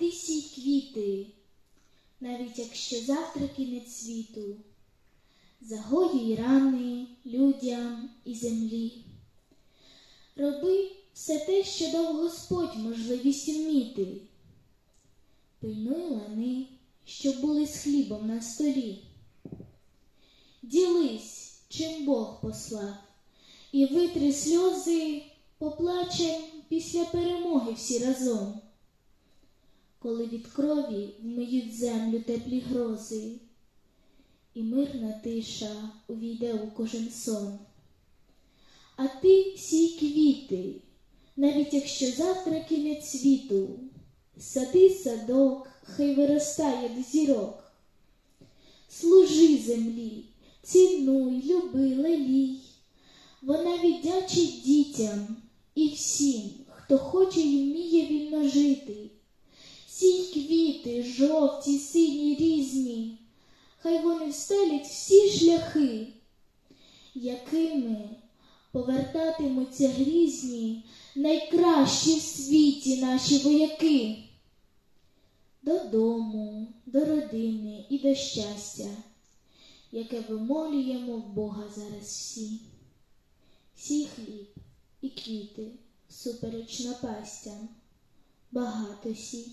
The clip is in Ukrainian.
ти сій квіти, навіть якщо завтра кінець світу, загоюй рани людям і землі. Роби все те, що дав Господь можливість вміти. Пильнуй лани, щоб були з хлібом на столі. Ділись, чим Бог послав, і витри сльози, поплачем після перемоги всі разом. Коли від крові вмиють землю теплі грози, і мирна тиша увійде у кожен сон. А ти сій квіти, навіть якщо завтра кінець світу, сади садок, хай виростає до зірок. Служи землі, цінуй, люби, лелій. Вона віддячить дітям і всім, хто хоче і вміє вільно жити. Сій квіти, жовті, сині, різні, хай вони встелять всі шляхи, якими повертатимуться грізні, найкращі в світі наші вояки. Додому, до родини і до щастя, яке вимолюємо в Бога зараз всі. Сій хліб і квіти супереч напастям, багато сій.